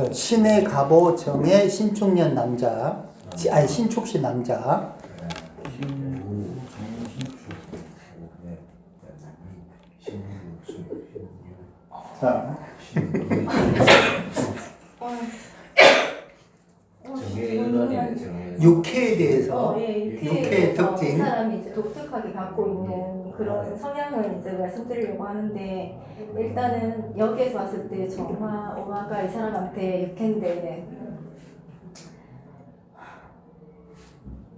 저 신의 갑오 정의 신축년 남자, 시- 아니 신축시 남자. 자, 정의 일반이네 정의. 육회에 대해서 어, 예, 육회의 육회의 특징. 이 사람이 이제 독특하게 갖고 있는 그런 성향을 이제 말씀드리려고 하는데 일단은 여기에서 봤을 때 정화, 오화가 이 사람한테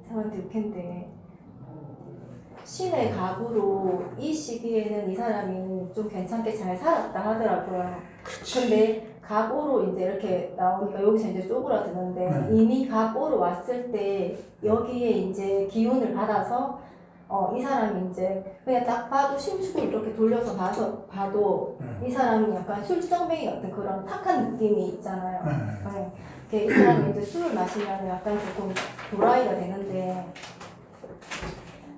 이 사람한테 육회인데 신의 갑으로 이 시기에는 이 사람이 좀 괜찮게 잘 살았다 하더라고요. 근데 갑오로 이제 이렇게 나오니까 여기서 이제 쪼그라드는데 네. 이미 갑오로 왔을 때 여기에 이제 기운을 받아서 어, 이 사람이 이제 그냥 딱 봐도 신축을 이렇게 돌려서 봐서 봐도 음. 이 사람이 약간 술정뱅이 같은 그런 탁한 느낌이 있잖아요. 음. 네. 이렇게 이 사람이 이제 술을 마시면 약간 조금 도라이가 되는데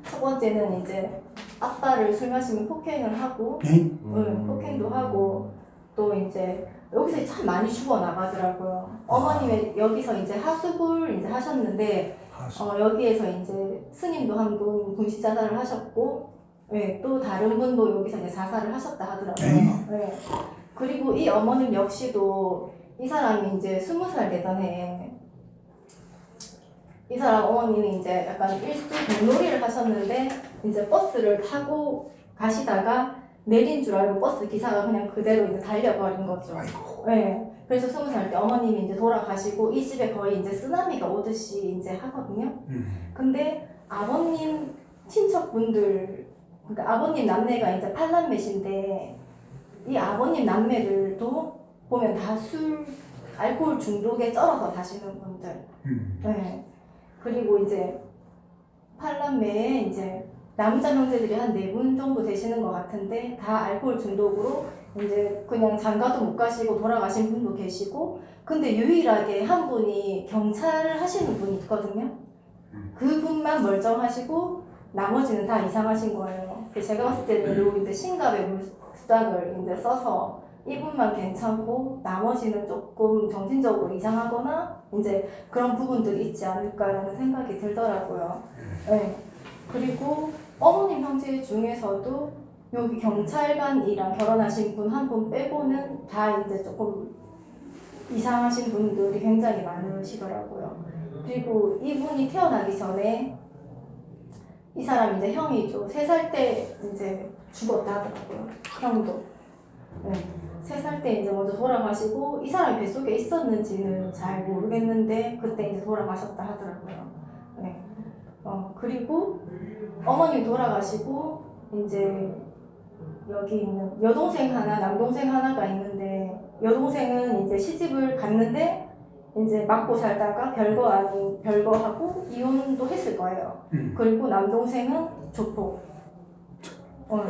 첫 번째는 이제 아빠를 술 마시면 폭행을 하고 네? 응, 폭행도 하고 또 이제 여기서 참 많이 죽어 나가더라고요. 어머님의 여기서 이제 하숙을 이제 하셨는데 어, 여기에서 이제 스님도 한 분 분식 자살을 하셨고, 예, 또 다른 분도 여기서 이제 자살을 하셨다 하더라고요. 예. 그리고 이 어머님 역시도 이 사람이 이제 스무 살 되던 해에 이 사람 어머님이 이제 약간 일수 공놀이를 하셨는데 이제 버스를 타고 가시다가 내린 줄 알고 버스 기사가 그냥 그대로 이제 달려버린 거죠. 아이고. 네. 그래서 스무 살 때 어머님이 이제 돌아가시고 이 집에 거의 이제 쓰나미가 오듯이 이제 하거든요. 음. 근데 아버님 친척분들, 그러니까 아버님 남매가 이제 팔남매신데 이 아버님 남매들도 보면 다 술, 알코올 중독에 쩔어서 사시는 분들. 음. 네. 그리고 이제 팔남매에 이제 남자 형제들이 한 네 분 정도 되시는 것 같은데 다 알코올 중독으로 이제 그냥 장가도 못 가시고 돌아가신 분도 계시고 근데 유일하게 한 분이 경찰을 하시는 분이 있거든요. 그분만 멀쩡하시고 나머지는 다 이상하신 거예요. 그래서 제가 봤을 때는 요 이제 신갑의 물상을 이제 써서 이분만 괜찮고 나머지는 조금 정신적으로 이상하거나 이제 그런 부분들이 있지 않을까라는 생각이 들더라고요. 네. 그리고 어머님 형제 중에서도 여기 경찰관이랑 결혼하신 분 한 분 빼고는 다 이제 조금 이상하신 분들이 굉장히 많으시더라고요. 그리고 이분이 태어나기 전에 이 사람 이제 형이죠. 세 살 때 이제 죽었다 하더라고요. 형도. 네. 세살 때 이제 먼저 돌아가시고 이 사람이 뱃속에 있었는지는 잘 모르겠는데 그때 이제 돌아가셨다 하더라고요. 네. 어, 그리고 어머님 돌아가시고 이제 여기 있는 여동생 하나, 남동생 하나가 있는데 여동생은 이제 시집을 갔는데 이제 맞고 살다가 별거 아닌 별거 하고 이혼도 했을 거예요. 음. 그리고 남동생은 조폭. 어.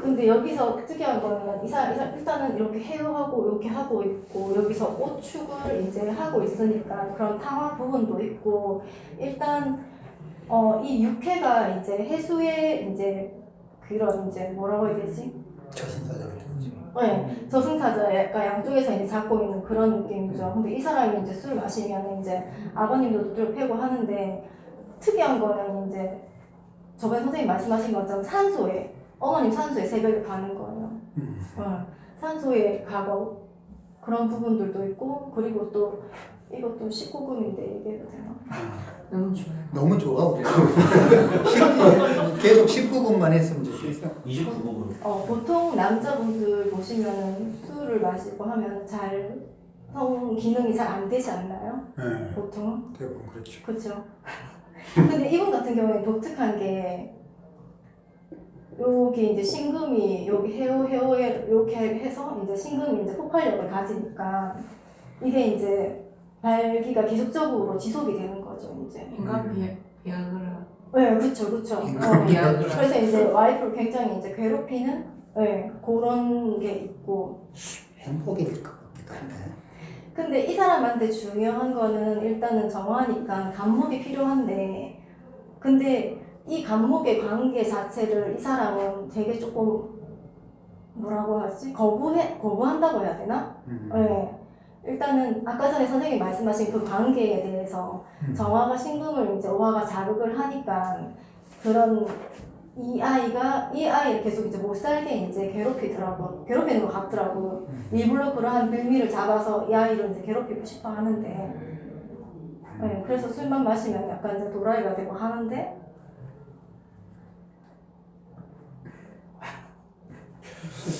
근데 여기서 특이한 거는 이 사람, 일단은 이렇게 헤어하고 이렇게 하고 있고 여기서 옷 축을 이제 하고 있으니까 그런 탕화 부분도 있고 일단 어, 이 육회가 이제 해수의 이제 그런 이제 뭐라고 해야 되지? 저승사자가 되지. 네, 저승사자 약간 양쪽에서 이제 잡고 있는 그런 느낌이죠. 근데 이 사람이 이제 술 마시면 이제 아버님도 두드려 패고 하는데 특이한 거는 이제 저번에 선생님 말씀하신 것처럼 산소에 어머님 산소에 새벽에 가는 거예요. 음. 어, 산소에 가고 그런 부분들도 있고 그리고 또 이것도 19금인데 얘기해도 되나? 너무 좋아요. 너무 좋아 우리. 19, 계속 19분만 했으면 좋겠어. 29부분. 어, 보통 남자분들 보시면은 술을 마시고 하면 잘 성 기능이 잘 안 되지 않나요? 네. 보통 대부분 그렇죠. 그렇죠. 근데 이분 같은 경우에 독특한 게 여기 이제 신금이 여기 헤어 헤어에 이렇게 해서 이제 신금이 이제 폭발력을 가지니까 이게 이제 발기가 계속적으로 지속이 되는 거죠 이제. 인간 비 비아그라. 네, 그렇죠, 그렇죠. 인간 비아그라. 그래서 이제 와이프를 굉장히 이제 괴롭히는 네, 그런 게 있고. 행복일 것 같기도 한데. 근데 이 사람한테 중요한 거는 일단은 정화니까 감목이 필요한데, 근데 이 감목의 관계 자체를 이 사람은 되게 조금 뭐라고 하지? 거부해 거부한다고 해야 되나? 음. 네. 일단은 아까 전에 선생님이 말씀하신 그 관계에 대해서 음. 정화가 신금을 이제 오화가 자극을 하니까 그런 이 아이가 이 아이를 계속 이제 못 살게 이제 괴롭히더라고 괴롭히는 것 같더라고. 일부러 그러한 빌미를 잡아서 이 아이를 이제 괴롭히고 싶어 하는데. 네, 그래서 술만 마시면 약간 이제 도라이가 되고 하는데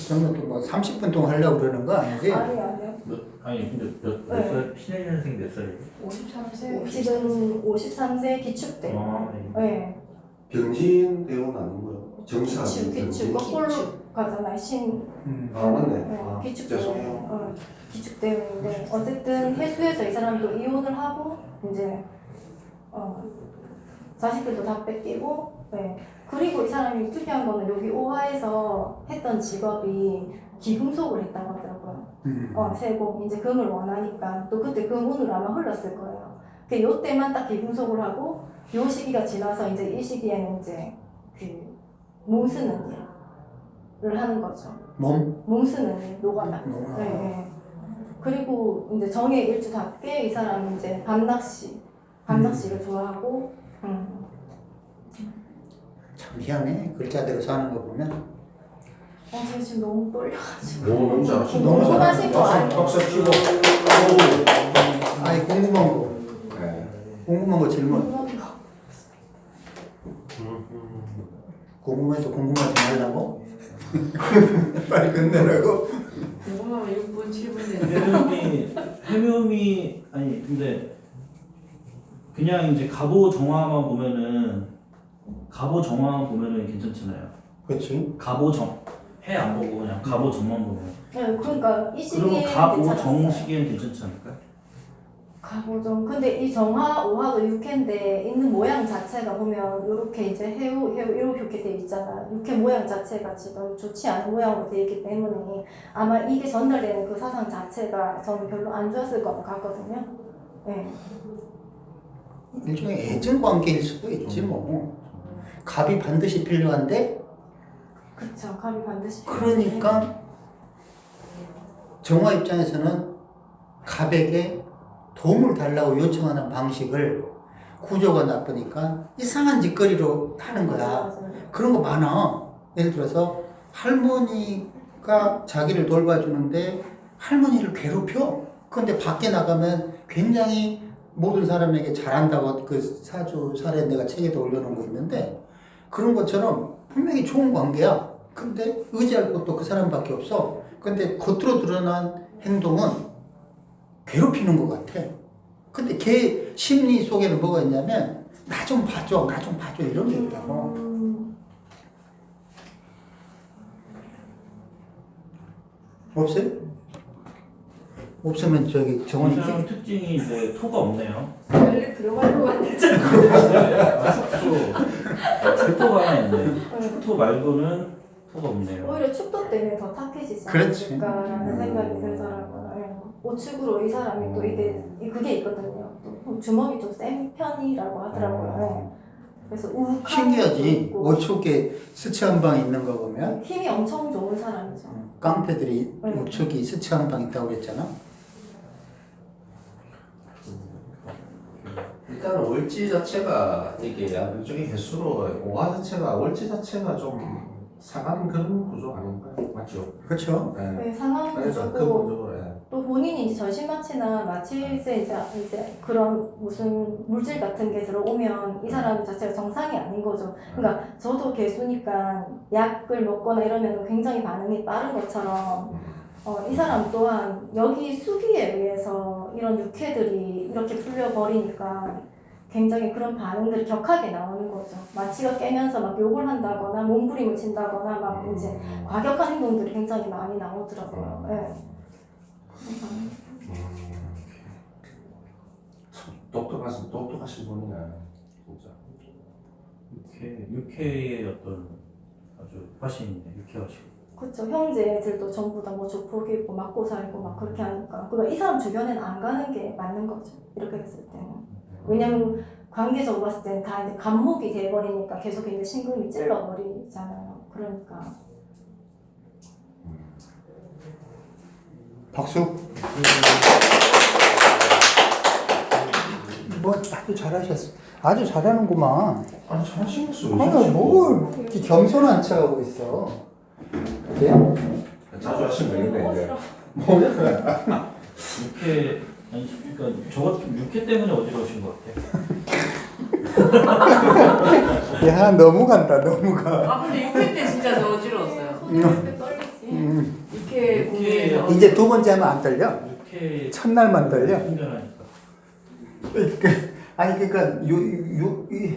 저는 또뭐 30분 동안 하려고 그러는 거 아니지? 아니 아니요 몇, 아니 근데 몇, 몇 네. 살? 신현생 몇 살이에요? 53세. 지금 53세 기축대 아, 네. 네 병신 아닌 거예요. 정신 기축 아니에요. 기축 병신. 거꾸로 가잖아요 신 음. 아 맞네. 네, 아, 기축 죄송해요. 어, 기축 때문인데 어쨌든 해수에서 이 사람도 이혼을 하고 이제 어, 자식들도 다 뺏기고 네. 그리고 이 사람이 특이한 거는 여기 오화에서 했던 직업이 기금속을 했다고 하더라고요. 음. 어, 세고 이제 금을 원하니까 또 그때 금 운으로 아마 흘렀을 거예요. 그 요때만 딱 기금속을 하고 요 시기가 지나서 이제 이 시기에는 이제 그 몸 쓰는 일을 하는 거죠. 몸? 몸 쓰는 일, 노가다. 노가다. 네, 네. 그리고 이제 정의 일주답게 이 사람은 이제 밤낚시, 밤낚시를 좋아하고, 음. 참 희한해. 글자대로 사는 거 보면. 어, 저 지금 너무 떨려가지고. 너무 너무 잘하시네. 너무 궁금하신 거. 아니에요? 박수 치고. 아니 궁금한 거. 네. 궁금한 거 질문. 궁금한 거. 궁금해서 궁금하지 말라고? 빨리 끝내라고? 궁금하면 6분 7분 되는데. 해묘미 해묘미 아니 근데 그냥 이제 갑오 정화만 보면은 갑오 정화만 보면은 괜찮잖아요. 그렇지. 갑오 정 해 안 보고 그냥 갑오 정만 보면 네, 그러니까 이 시기에 갑오 괜찮았어요. 정 시기엔 괜찮지 않을까요? 가보정. 근데 이 정화, 오화도 육회인데 있는 모양 자체가 보면 이렇게 이제 해우, 해우 이렇게 돼 있잖아. 육회 모양 자체가 지금 좋지 않은 모양으로 돼 있기 때문에 아마 이게 전달되는 그 사상 자체가 저는 별로 안 좋았을 것 같거든요. 네. 일종의 애증 관계일 수도 있지 뭐. 갑이 반드시 필요한데 그쵸. 갑이 반드시. 그러니까 정화 입장에서는 갑에게 도움을 달라고 요청하는 방식을 구조가 나쁘니까 이상한 짓거리로 하는 거야. 맞아요. 그런 거 많아. 예를 들어서 할머니가 자기를 돌봐주는데 할머니를 괴롭혀. 그런데 밖에 나가면 굉장히 모든 사람에게 잘한다고 그 사주 사례 내가 책에도 올려놓은 거 있는데 그런 것처럼 분명히 좋은 관계야. 근데 의지할 곳도 그 사람밖에 없어. 근데 겉으로 드러난 행동은 괴롭히는 것 같아. 근데 걔 심리 속에는 뭐가 있냐면 나 좀 봐줘, 나 좀 봐줘 이런 게 있다고. 음, 없어요? 없으면 저기 이 정원이 사람 특징이 이제 토가 없네요. 것 같아. 축 토 축토가 하나 있네. 축토 말고는 토가 없네요. 오히려 축도 때문에 더 탁해지지 그렇지. 않을까라는 음. 생각이 들더라고요. 예. 우측으로 이 사람이 또 이게 이- 그게 있거든요. 또 주먹이 좀 센 편이라고 하더라고요. 예. 그래서 우욱한 신기하지. 것도 있고. 오축에 스치 한 방 있는 거 보면 힘이 엄청 좋은 사람이죠. 깡패들이 음. 우축이 스치 한 방 있다고 그랬잖아. 일단은 월지 자체가 이게 일종의 개수로 오화 자체가 월지 자체가 좀 상하는 그런 구조 아닌가요? 맞죠? 그렇죠. 네. 네, 상황 그래서 구조고 근본적으로 예. 또 본인이 이제 전신마취나 마취제 이제, 이제 그런 무슨 물질 같은 게 들어오면 이 사람 자체가 정상이 아닌 거죠. 그러니까 저도 개수니까 약을 먹거나 이러면 굉장히 반응이 빠른 것처럼 어, 이 사람 또한 여기 수기에 의해서 이런 육회들이 이렇게 풀려버리니까 굉장히 그런 반응들이 격하게 나오는 거죠. 마취가 깨면서 막 욕을 한다거나 몸부림을 친다거나 막 이제 과격한 행동들이 굉장히 많이 나오더라고요. 예. 음. 참 똑똑하신 똑똑하신 분이네 진짜. 육회 육회의 어떤 아주 화신이네. 육회 화신. 그렇죠. 형제들도 전부 다 뭐 조폭이 있고 맞고 살고 막 그렇게 하니까 그러니까 이 사람 주변에는 안 가는 게 맞는 거죠. 이렇게 됐을 때는. 왜냐면 관계적으로 봤을 때는 다 이제 감목이 돼버리니까 계속 이제 신금이 찔러버리잖아요. 그러니까 박수. 뭐 아주 잘하셨어. 아주 잘하는구만. 아니 잘하시겠어요. 아니 뭘 이렇게 겸손한 척하고 있어. 그래? 자주 하신 거 있는데 이제. 뭐야? 육회 아니 그러니까 저거 육회 때문에 어지러우신 것 같아요. 야 너무 간다 너무 가. 아 근데 6회 때 진짜 저 어지러웠어요. 이렇게 떨리지. 음. 6회 공연에서 이제 두 번째 하면 안 떨려? 육회 첫날만 떨려? 그, 아니 그러니까 유, 유, 이,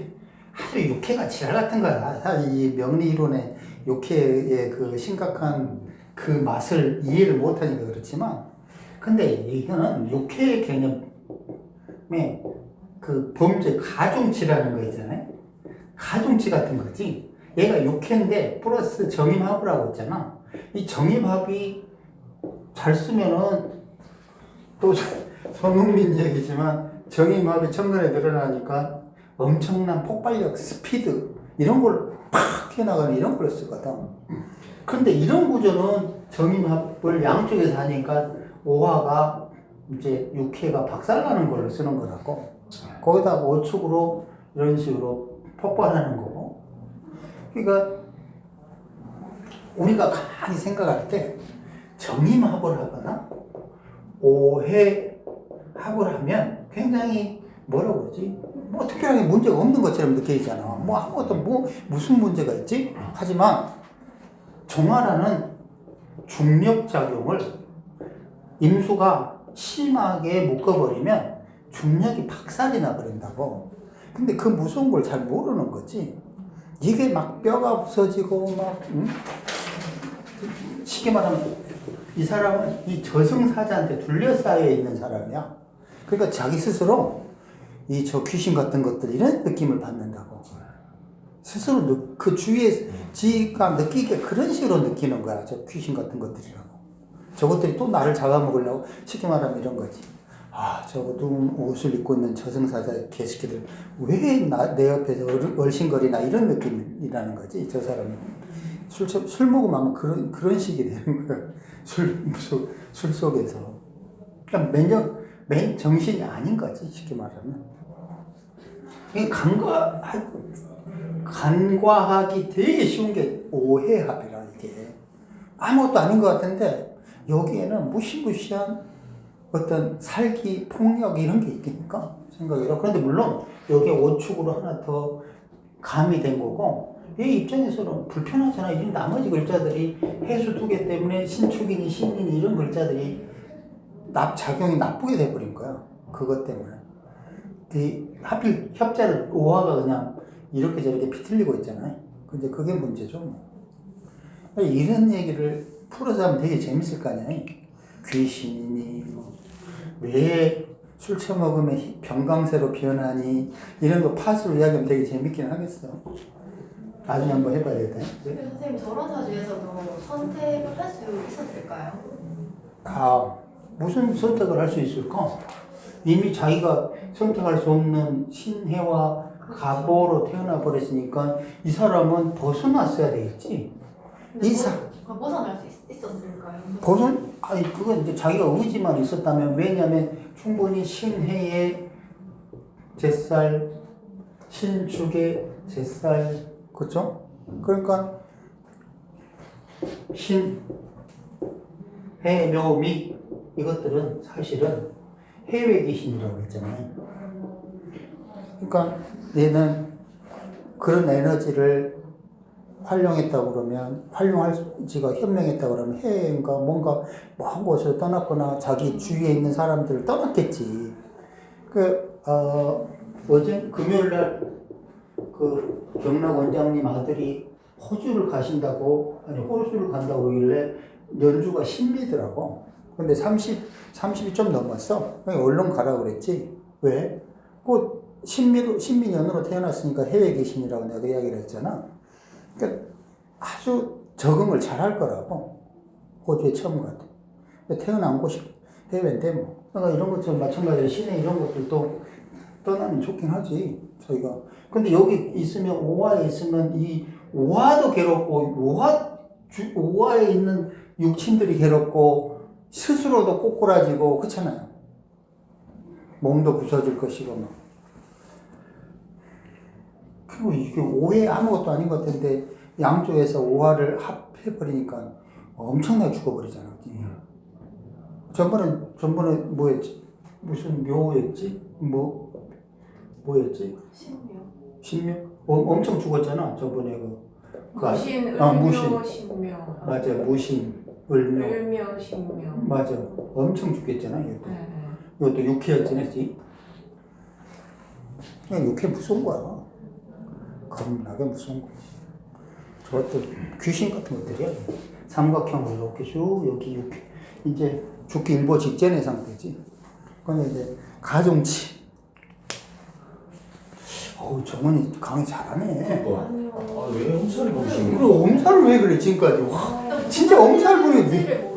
아주 육회가 지랄 같은 거야. 사실 이 명리 이론의 육회의 그 심각한 그 맛을 이해를 못하니까 그렇지만, 근데 이거는 육회 개념의 그 범죄 가중치라는 거 있잖아요. 가중치 같은 거지. 얘가 육회인데 플러스 정임합이라고 했잖아. 이 정임합이 잘 쓰면은 또 손흥민 얘기지만 정임합이 천간에 드러나니까 엄청난 폭발력, 스피드 이런 걸 팍 튀어나가는 이런 걸 쓰거든. 근데 이런 구조는 정임합을 양쪽에서 하니까 오화가 이제 육회가 박살나는 걸로 쓰는 거라고. 거기다가 오축으로 이런 식으로 폭발하는 거고. 그러니까 우리가 가만히 생각할 때 정임합을 하거나 오해합을 하면 굉장히 뭐라 그러지? 뭐 특별하게 문제가 없는 것처럼 느껴지잖아. 뭐 아무것도 뭐 무슨 문제가 있지? 하지만 종아라는 중력 작용을 임수가 심하게 묶어버리면 중력이 박살이 나버린다고. 근데 그 무서운 걸 잘 모르는 거지. 이게 막 뼈가 부서지고 막 응? 쉽게 말하면 이 사람은 이 저승사자한테 둘러싸여 있는 사람이야. 그러니까 자기 스스로 이 저 귀신 같은 것들 이런 느낌을 받는다고. 스스로 느, 그 주위에 지가 느끼게 그런 식으로 느끼는 거야. 저 귀신 같은 것들이라고. 저것들이 또 나를 잡아먹으려고 쉽게 말하면 이런 거지. 아, 저 어두운 옷을 입고 있는 저승사자 개새끼들 왜 내 옆에서 얼- 얼씬거리나 이런 느낌이라는 거지. 저 사람이. 술, 술, 술 먹으면 그런, 그런 식이 되는 거야. 술, 술, 술 속에서. 그러니까 맨정, 맨 정신이 아닌 거지, 쉽게 말하면. 이 간과, 간과하기 되게 쉬운 게 오해합이라, 이게. 아무것도 아닌 것 같은데, 여기에는 무시무시한 어떤 살기, 폭력 이런 게 있다니까 생각해요. 그런데 물론 여기에 오축으로 하나 더 가미된 거고, 얘 입장에서는 불편하잖아. 이 나머지 글자들이 해수 두 개 때문에 신축이니 신이니 이런 글자들이 납 작용이 나쁘게 돼버린 거야. 그것 때문에. 이 하필 협자를 오화가 그냥 이렇게 저렇게 비틀리고 있잖아요. 근데 그게 문제죠. 뭐. 이런 얘기를 풀어서 하면 되게 재밌을 거 아니야. 귀신이니 뭐. 왜 술 처먹으면 병강세로 변하니 이런 거 팥으로 이야기하면 되게 재밌긴 하겠어. 나중에 한번 해봐야 돼. 근데 선생님 저런 사주에서도 선택을 할 수 있었을까요? 아, 무슨 선택을 할 수 있을까? 이미 자기가 선택할 수 없는 신해와 가보로 태어나 버렸으니까 이 사람은 벗어났어야 되겠지. 근데 이 사- 뭐- 벗어날 수 있, 있었을까요? 벗은 아니 그건 이제 자기가 의지만 있었다면 왜냐면 충분히 신해의 제살 신축의 제살 그렇죠? 그러니까 신 해묘미 이것들은 사실은 해외 귀신이라고 했잖아요. 그러니까 얘는 그런 에너지를 활용했다고 그러면 활용할지가 현명했다고 그러면 해인가 뭔가 먼 곳을 떠났거나 자기 주위에 있는 사람들을 떠났겠지. 그 어, 어제 금요일 날그 경락 원장님 아들이 호주를 가신다고 아니 호주를 간다고 그러길래 연주가 신비더라고. 근데 30 30이 좀 넘었어. 그냥 얼른 가라 그랬지. 왜? 그 신미로 신미년으로 태어났으니까 해외 계신이라고 내가 이야기를 했잖아. 그러니까 아주 적응을 잘 할 거라고 호주에 처음 근데 태어난 곳이 해외인데 뭐 그러니까 이런 것처럼 마찬가지로 시내 이런 것들도 떠나면 좋긴 하지 저희가 근데 여기 있으면 오화에 있으면 이 오화도 괴롭고 오화 주, 오화에 있는 육친들이 괴롭고 스스로도 꼬꾸라지고 그렇잖아요. 몸도 부서질 것이고 막. 그리고 이게 오해 아무것도 아닌 것 같은데 양쪽에서 오화를 합해버리니까 엄청나게 죽어버리잖아. 그지? 전번에 전번에 뭐였지? 무슨 묘였지? 뭐 뭐였지? 신묘. 신묘? 어, 엄청 죽었잖아. 저번에 그. 그 아- 무신, 아, 을묘, 무신. 신묘. 맞아 무신, 을묘. 을묘, 신묘. 맞아. 엄청 죽겠잖아. 이것도. 네, 네. 이것도 육회였잖아, 지 그냥 육회 무서운 거야. 겁나게 무서운 거지. 저것도 귀신 같은 것들이야. 삼각형으로 이렇게 쭉 여기 육회. 이제 죽기 일보 직전의 상태지. 그러면 이제 가중치. 어우, 정원이 강의 잘하네. 아니요. 아 왜 엄살이 보시는 그리고 엄살을 왜 그래, 지금까지. 와, 진짜 엄살 부리지. 를